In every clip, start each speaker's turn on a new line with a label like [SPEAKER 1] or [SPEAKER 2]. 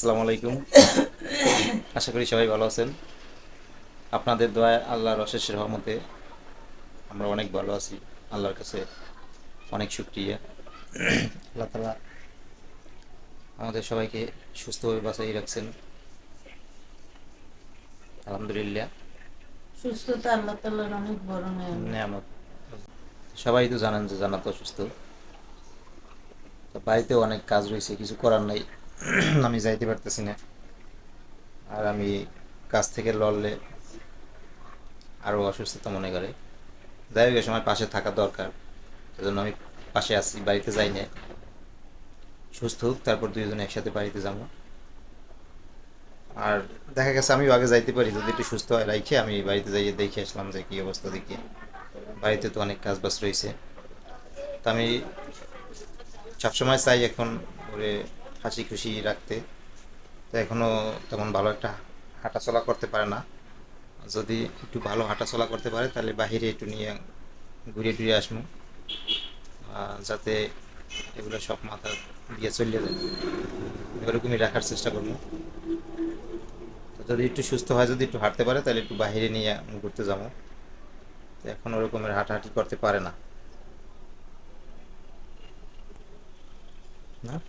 [SPEAKER 1] আসসালামু আলাইকুম। আশা করি সবাই ভালো আছেন। আপনাদের দোয়ায় আল্লাহর অশেষ রহমতে আমরা অনেক ভালো আছি। আল্লাহর কাছে অনেক শুক্রিয়া। আল্লাহ তালা আমাদের সবাইকে সুস্থভাবে বাঁচাই রাখছেন। আলহামদুলিল্লাহ।
[SPEAKER 2] সুস্থতা আল্লাহ তাল্লাহর অনেক বড় নিয়ামত।
[SPEAKER 1] সবাই তো জানেন যে জানাত অসুস্থ। তো বাড়িতেও অনেক কাজ রয়েছে কিছু করার নাই। আমি যাইতে পারতেছি না। আর আমি কাজ থেকে লড়লে আরও অসুস্থতা মনে করে। যাই হোক সময় পাশে থাকা দরকার। সেজন্য আমি পাশে আছি, বাড়িতে যাই না সুস্থ হোক, তারপর দুইজনে একসাথে বাড়িতে যাব। আর দেখা গেছে আমি আগে যাইতে পারি। যদি একটু সুস্থ হয়, রাইখে আমি বাড়িতে যাইয়ে দেখে আসলাম যে কী অবস্থা, দেখি। বাড়িতে তো অনেক কাজ বাজ রয়েছে। তো আমি সবসময় চাই এখন ওরে হাসি খুশি রাখতে। তো এখনও তেমন ভালো একটা হাঁটাচলা করতে পারে না। যদি একটু ভালো হাঁটাচলা করতে পারে, তাহলে বাহিরে একটু নিয়ে ঘুরিয়ে টুরিয়ে আসব। যাতে এগুলো সব মাথা দিয়ে চলে যায়। এরকমই রাখার চেষ্টা করব। যদি একটু সুস্থ হয়, যদি একটু হাঁটতে পারে, তাহলে একটু বাইরে নিয়ে ঘুরতে যাব। তো এখন ওরকমের হাঁটাহাঁটি করতে পারে না। না?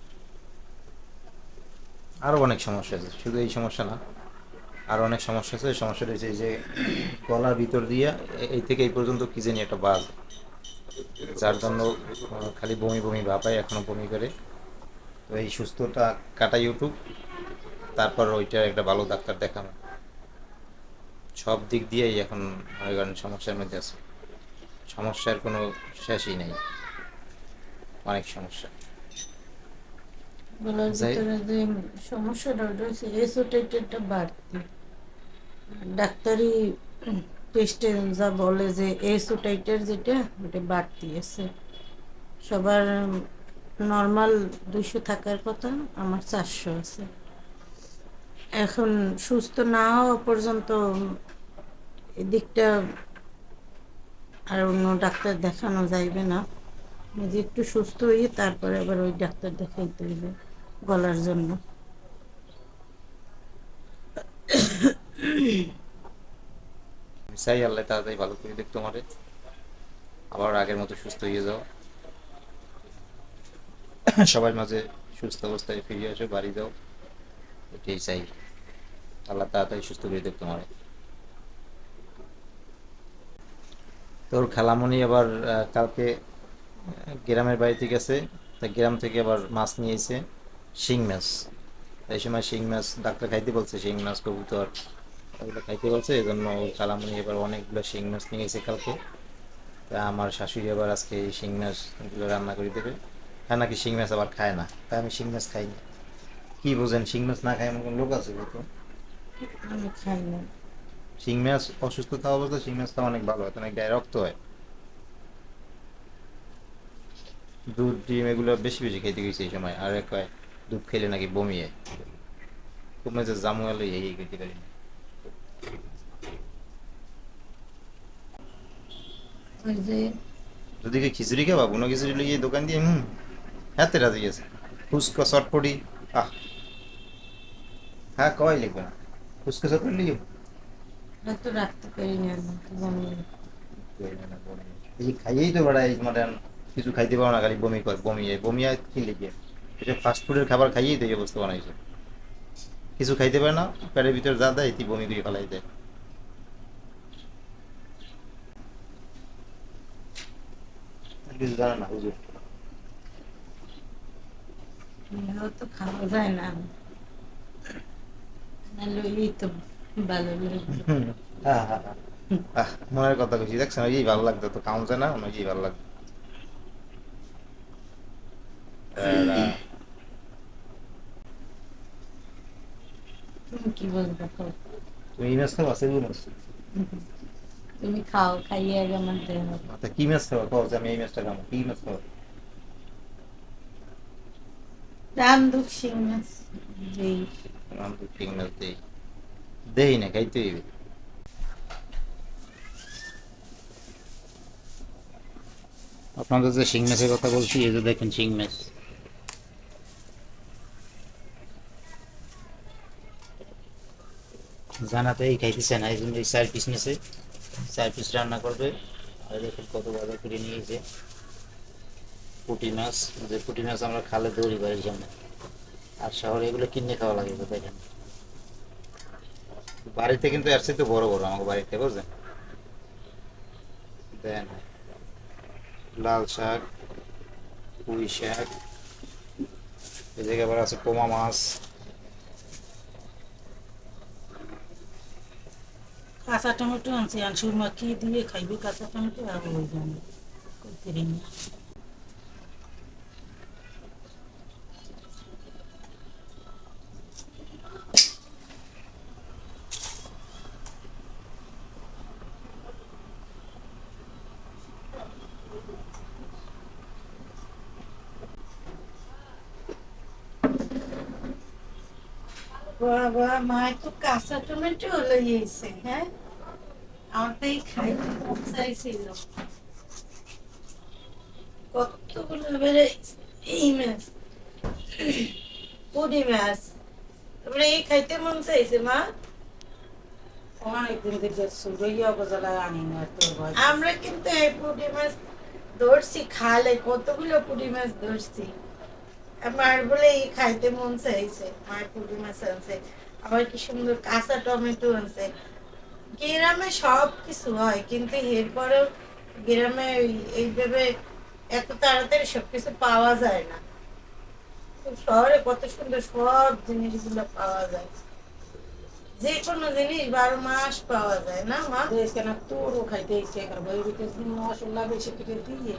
[SPEAKER 1] আরও অনেক সমস্যা আছে। শুধু এই সমস্যা না আরও অনেক সমস্যা আছে। সমস্যা রয়েছে যে গলার ভিতর দিয়ে এই থেকে এই পর্যন্ত কি জানি একটা বাজ। যার জন্য খালি বমি বমি ভাপায় এখনও বমি করে। তো এই সুস্থটা কাটা ইউটিউব তারপর ওইটার একটা ভালো ডাক্তার দেখানো। সব দিক দিয়েই এখন মনে করেন সমস্যার মধ্যে আছে। সমস্যার কোনো শেষই নেই। অনেক সমস্যা।
[SPEAKER 2] গলার ভিতরে যে সমস্যাটা রয়েছে এসোটাইটেডটা বাড়তি। ডাক্তারি টেস্টে যা বলে যে এসোটাইটের যেটা ওটা বাড়তি আছে। সবার নর্মাল দুশো থাকার কথা আমার চারশো আছে। এখন সুস্থ না হওয়া পর্যন্ত এদিকটা আর অন্য ডাক্তার দেখানো যাইবে না। নিজে একটু সুস্থ হয়ে তারপরে আবার ওই ডাক্তার দেখাইতে হইবে। গলার জন্য।
[SPEAKER 1] চাই আল্লাহ তাড়াতাড়ি ভালো করে দেখ তোমারে। আবার আগের মতো সুস্থ হয়ে যাও। সবার মাঝে সুস্থ অবস্থায় ফিরে আসো বাড়ি যাও। এটাই চাই। আল্লাহ তাড়াতাড়ি সুস্থ করে দেখ তোমারে। তোর খালামণি আবার কালকে গ্রামের বাড়িতে গেছে। তা গ্রাম থেকে আবার মাছ নিয়ে এসে শিং মাছ। এই সময় শিং মাছ ডাক্তার খাইতে বলছে শিং মাছ কবুতর। ওগুলো খাইতে বলছে এই জন্য খালামণি এবার অনেকগুলো শিং মাছ নিয়ে এসে কালকে। তা আমার শাশুড়ি আবার আজকে এই শিং মাছগুলো রান্না করে দেবে। হ্যাঁ নাকি শিং মাছ আবার খায় না? তাই আমি শিং মাছ খাই না কি বোঝেন শিং মাছ না খায় এমন কোনো লোক আছে
[SPEAKER 2] খাই না।
[SPEAKER 1] শিং মাছ অসুস্থতা অবস্থায় শিং মাছটা অনেক ভালো হয় অনেক গায়ে রক্ত হয়? দুধ ডিম এগুলো বেশি বেশি খেতে গেছে এই সময় আর এক হয় দুধ খেলে নাকি বমি হয়। খুব মেজে জামু এলো এই খেতে পারি যদি কি খিচুড়ি খাবা? বুনো খিচুড়ি লিখে দোকান দিয়ে হুম হাতে রাজি আছে। ফুচকা চটপটি আহ। হ্যাঁ কয় লিখবে না? ফুচকা চটপটি লিখে
[SPEAKER 2] তো রাখতে পারি না আমি, তো জানি না।
[SPEAKER 1] এই খাইয়েই তো বেড়াই মানে কিছু খাইতে পারো না খালি বমি কর বমি বমি হয় কি লিখে এটা ফাস্ট ফুডের খাবার খাইয়েই তো এই অবস্থা বানাইছে কিছু খাইতে পারে না পেটের ভিতরে যা দেয় তুই বমি করে ফেলাই দেয়। কিছু জানে না হুজুর।
[SPEAKER 2] তো খাওয়া যায় না।
[SPEAKER 1] হ্যাঁ হ্যাঁ হ্যাঁ। মনের কথা কইছি দেখছেন ওই ভালো লাগতো তো কাম যায় না ওই ভালো লাগতো এরা,
[SPEAKER 2] তুমি কি বলব খাও
[SPEAKER 1] তুমি মাছ খাবা সেগুলো মাছ
[SPEAKER 2] তুমি খাও খাইয়ে আগে আমার দেহ
[SPEAKER 1] আচ্ছা কি মাছ খাবা কও যে আমি এই মাছটা খাব কি মাছ খাব
[SPEAKER 2] রাম দুঃখ সিং মাছ
[SPEAKER 1] আমি তো ঠিক মাছ দেই দেই না খাইতে হইবে আপনাদের যে শিং মাছের কথা বলছি, এই দেখেন শিং মাছ। জানাতে এই খাইতেছে না, এই জন্য এই চার পিস নিছে। চার পিস রান্না করবে। আর দেখুন কত বাজার করে নিয়েছে পুঁটি মাছ, যে পুঁটি মাছ আমরা খালে দৌড়ি বাড়ির জন্য আর শহরে এগুলো কিনে খাওয়া লাগে দেখেন। বাড়িতে কিন্তু এর তো বড় বড়, আমাকে বাড়িতে বুঝলেন? দেন। লাল শাক, পুঁই শাক, এই জায়গায় আবার আছে পোমা মাছ।
[SPEAKER 2] কাঁচা টমেটো আনছি, আর সুরমা কি দিয়ে খাইবি কাঁচা টমেটো, আর ওই জন্য করতে নি। বাবা, মা, একটু কাঁচা টমেটো লইয়েছে হ্যাঁ? আমার চাইছিল কতগুলো এই মাছ পুরি মাছ। তারপরে এই খাইতে মন চাইছে মা? কিন্তু এই পুঁটি মাছ ধরছি খালে কতগুলো পুঁটি মাছ ধরছি। আমার বলে এই খাইতে মন চাইছে মায়ের পুঁটি মাছ আনছে আবার কি সুন্দর কাঁচা টমেটো আনছে। গ্রামে সব কিছু হয় কিন্তু এরপরেও গ্রামে এইভাবে এত তাড়াতাড়ি সবকিছু পাওয়া যায় না। শহরে কত সুন্দর সব জিনিসগুলো পাওয়া যায়। যে কোনো জিনিস বারো মাস পাওয়া যায় না মা?
[SPEAKER 3] কেন তোরও খাইতে ইচ্ছে করে বই মশলা বেশি কেটে দিয়ে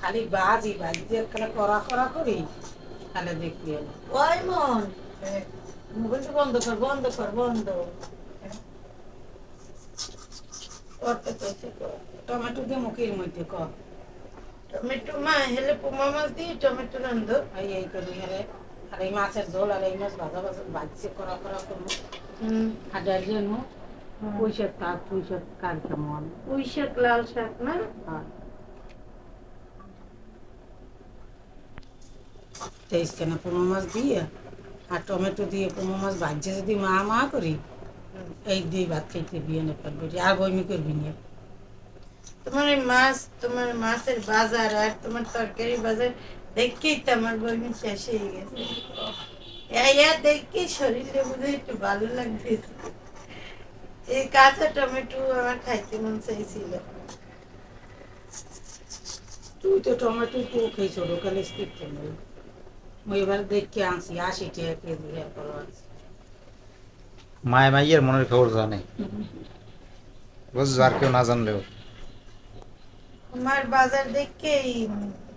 [SPEAKER 3] খালি বাজি বাজি দিয়ে খালি করা করা করি খালি দেখি
[SPEAKER 2] ওই মন মোবাইলটা বন্ধ কর বন্ধ কর বন্ধ।
[SPEAKER 3] টমেটো দিয়ে মুখের মধ্যে ক
[SPEAKER 2] টমেটো মা হেলে পোমা মাছ দিয়ে টমেটো রান্ধো
[SPEAKER 3] এই এই করি হলে। আর এই মাছের ঝোল আর এই মাছ ভাজা ভাজা করা করা করব। আর ডাল পুঁই শাক পুঁই শাক কার কেমন?
[SPEAKER 2] পুঁই শাক লাল শাক না?
[SPEAKER 3] তেইশ কেন পুমো মাছ দিয়ে আর টমেটো দিয়ে পুমো মাছ ভাজছে যদি মা মা করি এই দিয়ে ভাত খাইতে বিয়ে করবি
[SPEAKER 2] তোমার মাছ, তোমার মাছের বাজার আর তোমার তরকারি বাজার দেখেই তো আমার বইমি শেষ হয়ে গেছে। একটু ভালো এই কাঁচা টমেটো আমার খাইতে মন চাইছিল।
[SPEAKER 3] তুই তো টমেটো তো খেয়েছ লোকালে স্টিক টমেটো এবার দেখে আনছি, আশি টাকা কেজি এরপর আনছি।
[SPEAKER 1] মায় মাইয়ের মনের খবর জানে। বুঝছ আর কেউ না জানলেও।
[SPEAKER 2] আমার বাজার দেখেই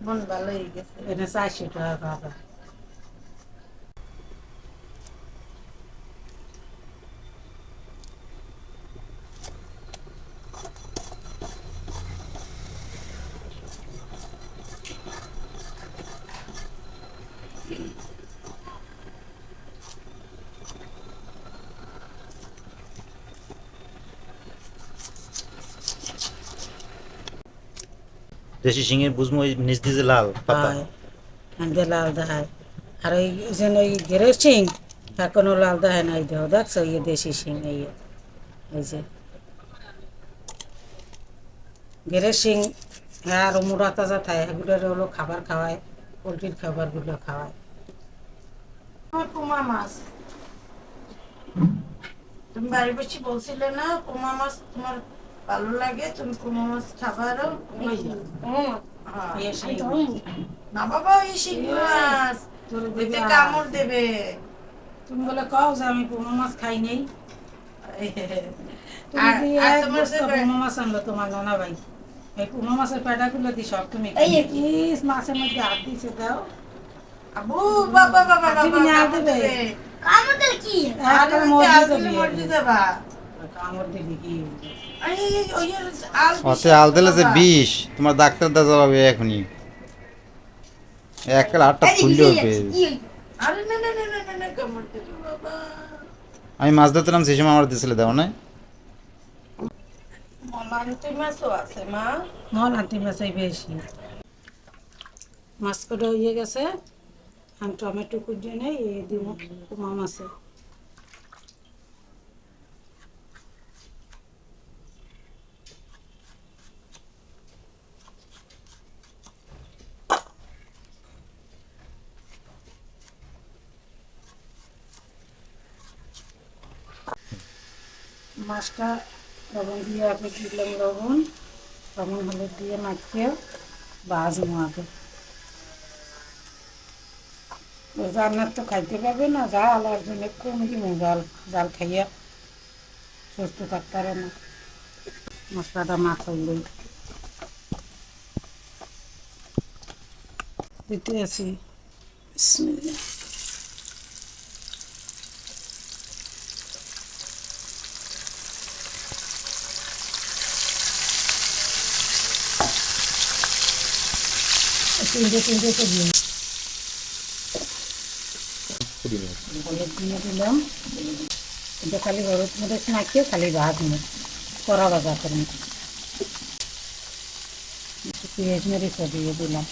[SPEAKER 2] মন ভালো হয়ে গেছে।
[SPEAKER 3] এটা চারশো টাকা বাবা
[SPEAKER 1] দেশি সিংহের বুঝমো ওই নিচ দিয়ে যে লাল পাতা।
[SPEAKER 3] হয় লাল দেখায়। আর ওই যেন ওই গেরের সিং এখনও লাল দেখায় নাই দেহ দেখছ ইয়ে দেশি সিং এই এই যে। সিং হ্যাঁ আর মুড়া তাজা থাকে এগুলোর হলো খাবার খাওয়ায় পোলট্রির খাবারগুলো খাওয়ায়।
[SPEAKER 2] আমার মাছ। তুমি বাড়ি বসে বলছিলে না কুমা মাছ তোমার ভালো লাগে তুমি কুমা মাছ খাবারও
[SPEAKER 3] ওই
[SPEAKER 2] হ্যাঁ।
[SPEAKER 3] শিং।
[SPEAKER 2] না বাবা এই শিং মাছ এতে কামড় দেবে।
[SPEAKER 3] তুমি বলে কও যে আমি পুমো মাছ খাই নেই।
[SPEAKER 2] আর-
[SPEAKER 3] কি
[SPEAKER 2] আর
[SPEAKER 3] এক
[SPEAKER 2] তোমার যে-
[SPEAKER 3] পুমো মাছ আনলো তোমার নানা ভাই? এই পুমো মাছের পেটাগুলো দি সব তুমি ইস, মাছের মধ্যে হাত দিছে দাও।
[SPEAKER 2] আবু বাবা বাবা
[SPEAKER 3] দিবি
[SPEAKER 2] বাবা
[SPEAKER 3] না,
[SPEAKER 2] কামড়
[SPEAKER 3] দিবে।
[SPEAKER 4] কি
[SPEAKER 2] আরে ওই
[SPEAKER 3] যাবি
[SPEAKER 2] যাবা। ওই এর আল
[SPEAKER 1] অতে আল দিলে যে বিষ তোমার ডাক্তার দা যাবে এখনই। এক আটটা
[SPEAKER 2] না না না না না না দেবে বাবা।
[SPEAKER 1] আমি মাছ ধরতে নাম সেই সময় আমার দিয়েছিল দেওয়া
[SPEAKER 3] বেশি। মাছ কটা হয়ে গেছে। আমি টমেটো কুটিয়ে নেই এই দিব কুমা মাছে। মাছটা লবণ দিয়ে আগে দিলাম লবণ। লবণ হলুদ দিয়ে মাখিয়ে বাজবো আগে। রান্নার তো খাইতে পারবে না জাল আর জন্য কম দিব জাল জাল খাইয়া সুস্থ থাকতে পারে না। মশলাটা মাখাইলেই দিতে আছি। বিসমিল্লাহ। তিনটে তিনটে তো দিন হলুদ দিয়ে দিলাম। এটা খালি হলুদ মরিচ মাখিয়ে খালি ভাত করা ভাজা করে একটু পেঁয়াজ মরিচও দিয়ে দিলাম।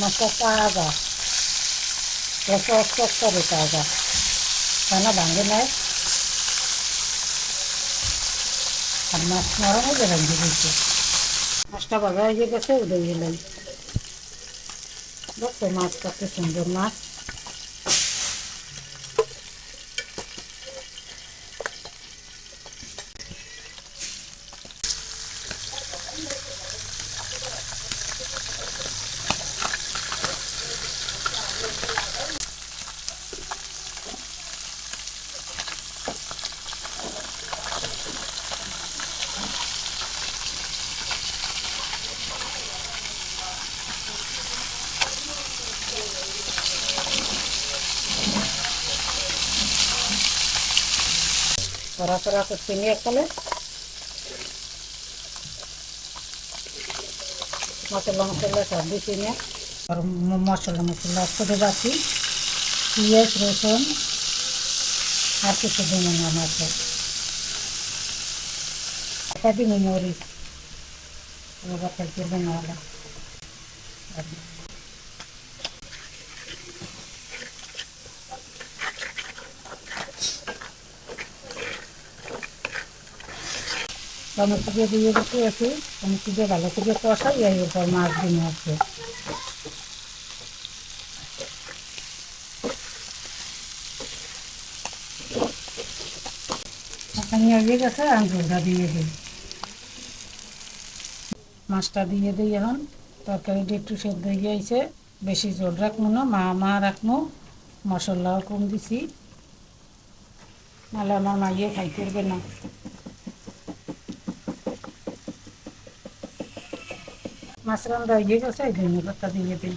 [SPEAKER 3] মাছটা তাজা রস রস করে তাজা খানা ভাঙে নাই আর মাছ নরম হয়ে ভাঙে দিয়েছে মাছটা ভাজা হয়ে গেছে উঠে গেলেন দেখো মাছ কত সুন্দর মাছ কড়া করতে নিয়ে কালে মশলা মশলা সব দিতে নিয়ে আর মশলা মশলা করে রাখি পেঁয়াজ, রসুন, আর কিছু দিন না মাছে দিন মরিচ এবার খাইতে বানালা টমেটো দিয়ে দিয়ে দিতে আছে টমেটো দিয়ে ভালো করে কষাই এর উপর মাছ দিয়ে আছে এখানে হয়ে গেছে আঙুরটা দিয়ে দিই। মাছটা দিয়ে দিই এখন। তরকারিটা একটু সেদ্ধ হয়ে গিয়েছে। বেশি জল রাখব না, মা মা রাখব। মশলাও কম দিছি। নাহলে আমার মাইয়ে খাইতে পারবে না। মাছ রান্না হয়ে গেছে এই ধনে পাতা দিয়ে দিই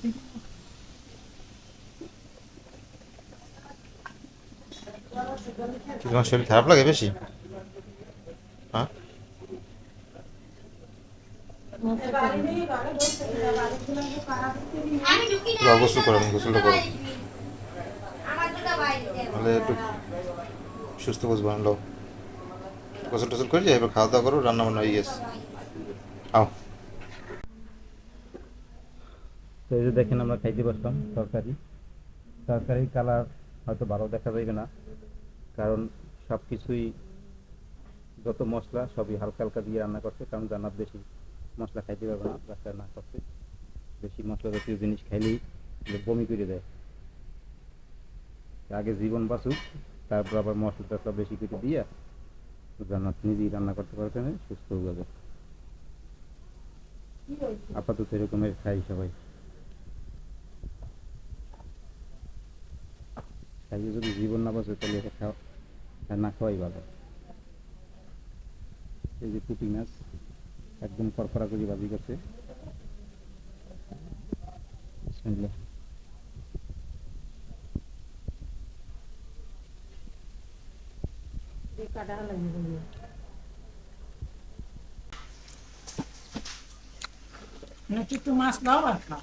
[SPEAKER 1] কি তোমার শরীর খারাপ লাগে বেশি? হ্যাঁ? করো গোসলটা করো। তাহলে একটু সুস্থ বুঝব লো গোসল টোসল করে এবার খাওয়া দাওয়া করো, রান্না বান্না হয়ে গেছে। আও। তো এই যে দেখেন, আমরা খাইতে পারতাম তরকারি। তরকারির কালার হয়তো ভালো দেখা যাবে না। কারণ সব যত মশলা সবই হালকা হালকা দিয়ে রান্না করছে, কারণ জান্নাত বেশি মশলা খাইতে পারবে না বাচ্চা না করছে বেশি মশলা জাতীয় জিনিস খাইলেই বমি করে দেয়। আগে জীবন বাঁচুক, তারপর আবার মশলা টশলা বেশি করে দিয়া জান্নাত নিজেই রান্না করতে পারবে না, সুস্থ হয়ে যাবে। আপাতত এরকমের খাই সবাই। খাইয়ে যদি জীবন না বাঁচে, তাহলে এটা খাওয়া না খাওয়াই ভালো। এই যে পুঁটি মাছ, একদম করকরা করে বাজি করছে। বিসমিল্লাহ।
[SPEAKER 3] মাছ দাও আর খাও।